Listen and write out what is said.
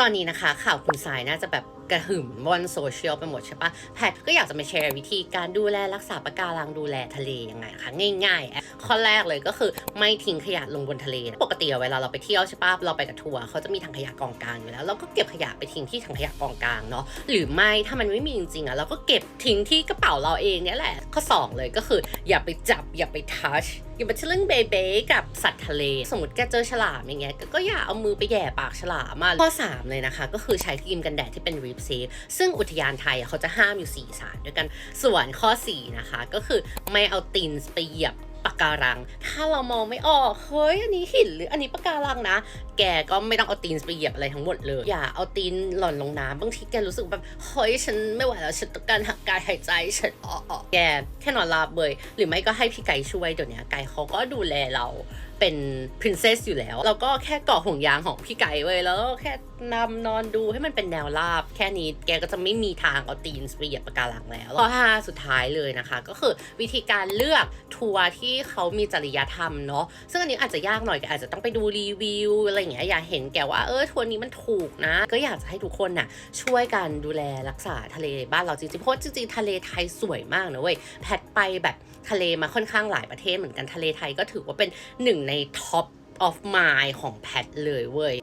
ตอนนี้นะคะข่าวคุณสายน่าจะแบบกระหึ่มบนโซเชียลไปหมดใช่ปะแพทก็อยากจะมาแชร์วิธีการดูแลรักษาปะการังดูแลทะเลยังไงคะง่ายๆ ข้อแรกเลยก็คือไม่ทิ้งขยะลงบนทะเล ปกติเวลาเราไปเที่ยวใช่ปะเราไปกับทัวร์เขาจะมีถังขยะกองกลางอยู่แล้ว เราก็เก็บขยะไปทิ้งที่ถังขยะกองกลางเนาะหรือไม่ถ้ามันไม่มีจริงๆอะเราก็เก็บทิ้งที่กระเป๋าเราเองเนี่ยแหละ ข้อสองเลยก็คือ อย่าไปจับอย่าไปทัชอย่าไปทะลึ่งเบเบ้กับสัตว์ทะเล สมมติแกเจอฉลามอย่างเงี้ยก็อย่าเอามือไปแย่ปากฉลามอะข้อสามเลยนะคะ ก็คือใช้ครีมกันแดดที่เป็นรีฟซีซึ่งอุทยานไทยเขาจะห้ามอยู่ 4 สารด้วยกันส่วนข้อ 4 นะคะ ก็คือไม่เอาตีนไปเหยียบ ปะการัง ถ้าเรามองไม่ออก เฮ้ย อันนี้หินหรืออันนี้ปะการังนะ แกก็ไม่ต้องเอาตีนไปเหยียบอะไรทั้งหมดเลย อย่าเอาตีนหล่อนลงน้ำบางทีแกรู้สึกแบบ เฮ้ย ฉันไม่ไหวแล้วฉันต้องการหักกายหายใจ ฉันอ๋ออแกแค่นอนหลับเบยหรือไม่ก็ให้พี่ไก่ช่วยเดี๋ยวนี้ไก่เขาก็ดูแลเราเป็น princess อยู่แล้ว เราก็แค่เกาะห่วงยางของพี่ไก่ไว้แล้วก็แค่นำนอนดูให้มันเป็นแนวราบ แค่นี้แกก็จะไม่มีทางเอาตีนไปเหยียบปะการังแล้วข้อห้าสุดท้ายเลยนะคะ ก็คือวิธีการเลือกทัวร์ที่เขามีจริยธรรมเนาะซึ่งอันนี้อาจจะยากหน่อยแกอาจจะต้องไปดูรีวิวอะไรอย่างเงี้ยอยากเห็นแกว่าเออทัวร์นี้มันถูกนะ ก็อยากจะให้ทุกคนน่ะช่วยกันดูแลรักษาทะเลบ้านเราจริงๆเพราะจริงๆทะเลไทยสวยมากนะเว้ยแพทไปแบบทะเลมาค่อนข้างหลายประเทศเหมือนกันทะเลไทยก็ถือว่าเป็นหนึ่งในท็อปออฟมายของแพทเลยเว้ย